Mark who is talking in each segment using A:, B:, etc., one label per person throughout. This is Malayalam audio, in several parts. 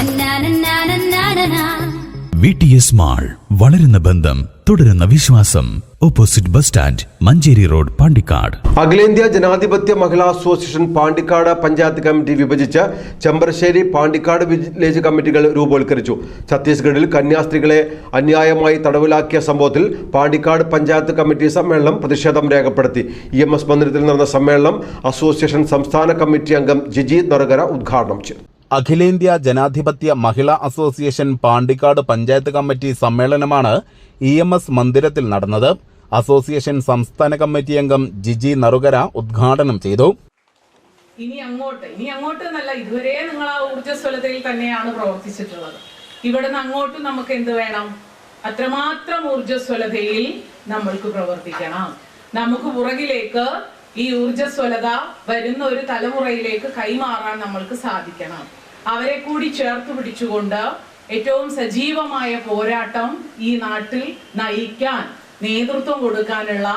A: നന്നാനന്നാനന്നാനനാ.
B: വി ടി എസ് മാൾ വളരുന്ന ബന്ധം തുടരുന്ന വിശ്വാസം. Opposite bus stand Manjeri road Pandikkad.
C: അഖിലേന്ത്യാ ജനാധിപത്യ മഹിളാ അസോസിയേഷൻ പാണ്ടിക്കാട് പഞ്ചായത്ത് കമ്മിറ്റി വിഭജിച്ച് ചെമ്പരശ്ശേരി പാണ്ടിക്കാട് വില്ലേജ് കമ്മിറ്റികൾ രൂപവത്കരിച്ചു ഛത്തീസ്ഗഡിൽ കന്യാസ്ത്രീകളെ അന്യായമായി തടവിലാക്കിയ സംഭവത്തിൽ പാണ്ടിക്കാട് പഞ്ചായത്ത് കമ്മിറ്റി സമ്മേളനം പ്രതിഷേധം രേഖപ്പെടുത്തി. ഇ എം എസ് മന്ദിരത്തിൽ നടന്ന സമ്മേളനം അസോസിയേഷൻ സംസ്ഥാന കമ്മിറ്റി അംഗം ജിജി നറുകര ഉദ്ഘാടനം ചെയ്തു.
D: അഖിലേന്ത്യാ ജനാധിപത്യ മഹിളാ അസോസിയേഷൻ പാണ്ടിക്കാട് പഞ്ചായത്ത് കമ്മിറ്റി സമ്മേളനമാണ് ഇ എം എസ് മന്ദിരത്തിൽ നടന്നത്. അസോസിയേഷൻ സംസ്ഥാന കമ്മിറ്റി അംഗം ജിജി നറുകര ഉദ്ഘാടനം ചെയ്തു.
E: ഇനി അങ്ങോട്ട് ഇനി അങ്ങോട്ട് എന്നല്ല ഇതുവരെ നിങ്ങൾ ആ ഊർജസ്വലതയിൽ തന്നെയാണ് പ്രവർത്തിച്ചിട്ടുള്ളത്. ഇവിടുന്ന് അങ്ങോട്ട് നമുക്ക് എന്ത് വേണം? അത്രമാത്രം ഊർജസ്വലതയിൽ നമ്മൾക്ക് പ്രവർത്തിക്കണം. നമുക്ക് പുറകിലേക്ക് ഈ ഊർജസ്വലത വരുന്ന ഒരു തലമുറയിലേക്ക് കൈമാറാൻ നമ്മൾക്ക് സാധിക്കണം. അവരെ കൂടി ചേർത്ത് പിടിച്ചുകൊണ്ട് ഏറ്റവും സജീവമായ പോരാട്ടം ഈ നാട്ടിൽ നയിക്കാൻ നേതൃത്വം കൊടുക്കാനുള്ള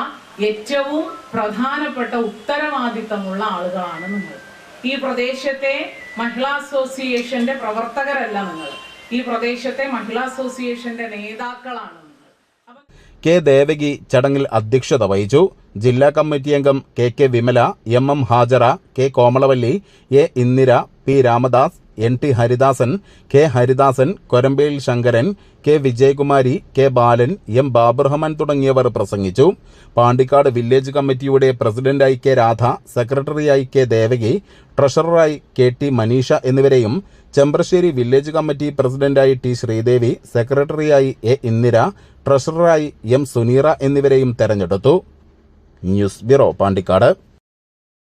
E: ഏറ്റവും പ്രധാനപ്പെട്ട ഉത്തരവാദിത്തമുള്ള ആളുകളാണ് നിങ്ങൾ. ഈ പ്രദേശത്തെ മഹിളാ അസോസിയേഷന്റെ പ്രവർത്തകരല്ല നിങ്ങൾ. ഈ പ്രദേശത്തെ മഹിളാ അസോസിയേഷന്റെ നേതാക്കളാണ്
D: കെ ദേവകി ചടങ്ങിൽ അധ്യക്ഷത വഹിച്ചു. ജില്ലാ കമ്മിറ്റി അംഗം K K Vimala M M Hajara K Komalavalli A Indira P Ramadas N T Haridasan K Haridasan Korambel Sankaran K Vijayakumari K Balan M Baburahman തുടങ്ങിയവർ പ്രസംഗിച്ചു. പാണ്ടിക്കാട് വില്ലേജ് കമ്മിറ്റിയുടെ പ്രസിഡന്റായി കെ രാധ സെക്രട്ടറിയായി കെ ദേവകി ട്രഷററായി കെ ടി മനീഷ എന്നിവരെയും ചെമ്പ്രശ്ശേരി വില്ലേജ് കമ്മിറ്റി പ്രസിഡന്റായി ടി ശ്രീദേവി സെക്രട്ടറിയായി എ ഇന്ദിര ട്രഷററായി എം സുനീറ എന്നിവരെയും തെരഞ്ഞെടുത്തു. News bureau Pandikkad.